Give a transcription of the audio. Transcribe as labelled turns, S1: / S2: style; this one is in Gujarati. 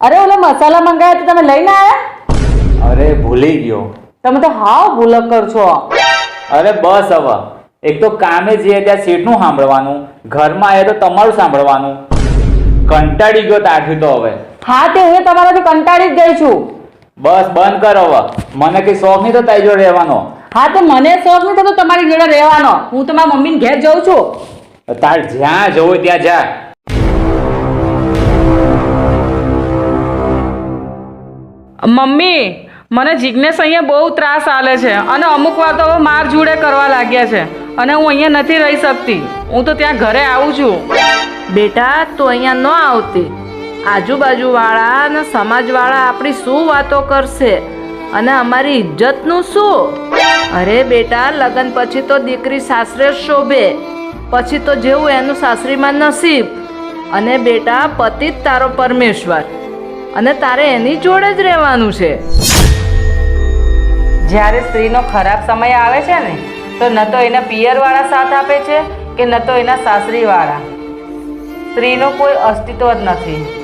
S1: અરે ઓલા મસાલા મંગાવ્યા તો તમે લઈને આવ્યા
S2: અરે ભૂલી ગયો.
S1: તમે તો હાવ ભૂલક્કર છો.
S2: અરે બસ હવે. એક તો કામે જઈએ ત્યાં સીટનું સાંભળવાનું ઘરમાં આવે તો તમારું સાંભળવાનું. કંટાળી ગયો ત્યારથી તો હવે.
S1: હા તે હું તમારાથી કંટાળી જ ગઈ છું.
S2: બસ બંધ કર હવે. મને કઈ શોખ નહીં તો તારી જોડે રહેવાનો.
S1: હા તો મને શોખ નહીં તો તમારી જોડે રહેવાનો. હું તો મારા મમ્મીને ઘેર જઉં છું.
S2: તાર જ્યાં જવું ત્યાં જા.
S1: મમ્મી, મને જિજ્ઞેશ અહીંયા બહુ ત્રાસ આલે છે અને અમુક વાર તો હવે માર જોડે કરવા લાગ્યા છે અને હું અહીંયા નથી રહી શકતી. હું તો ત્યાં ઘરે આવું છું.
S3: બેટા, તું અહીંયા ન આવતી. આજુબાજુવાળા અને સમાજવાળા આપણી શું વાતો કરશે? અને અમારી ઇજ્જતનું શું? અરે બેટા, લગ્ન પછી તો દીકરી સાસરે શોભે. પછી તો જેવું એનું સાસરીમાં નસીબ. અને બેટા, પતિ જ તારો પરમેશ્વર. અને તારે એની જોડે જ રહેવાનું છે.
S1: જ્યારે સ્ત્રીનો ખરાબ સમય આવે છે ને, તો ન તો એના પિયરવાળા સાથ આપે છે કે ન તો એના સાસરીવાળા. સ્ત્રીનું કોઈ અસ્તિત્વ જ નથી.